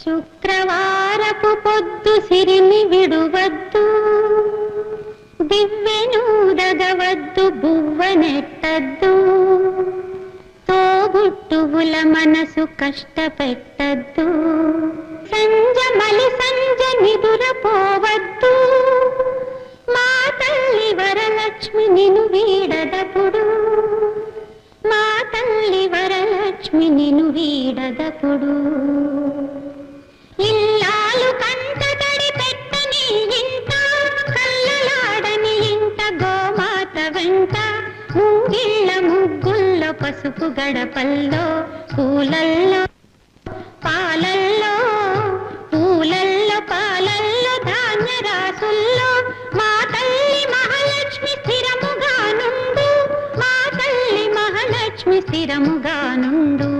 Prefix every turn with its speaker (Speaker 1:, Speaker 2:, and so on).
Speaker 1: శుక్రవారపు పొద్దు సిరిని విడువద్దు. దివ్వెనూదగవద్దు బువ్వనెట్టద్దు. తోబుట్టువుల మనసు కష్టపెట్టద్దు. సంజ మలి సంజ నిదురపోవద్దు మా తల్లి వరలక్ష్మి నిను వీడదపుడు. మా తల్లి వరలక్ష్మి నిను వీడదపుడు. గోమాత వెంట ముంగిళ్ళ ముగ్గుల్లో పసుపు గడపల్లో పూలల్లో పాలల్లో పూలల్లో పాలల్లో ధాన్య రాసుల్లో మా తల్లి మహాలక్ష్మి స్థిరముగా నుండు మా తల్లి మహాలక్ష్మి స్థిరముగా నుండు.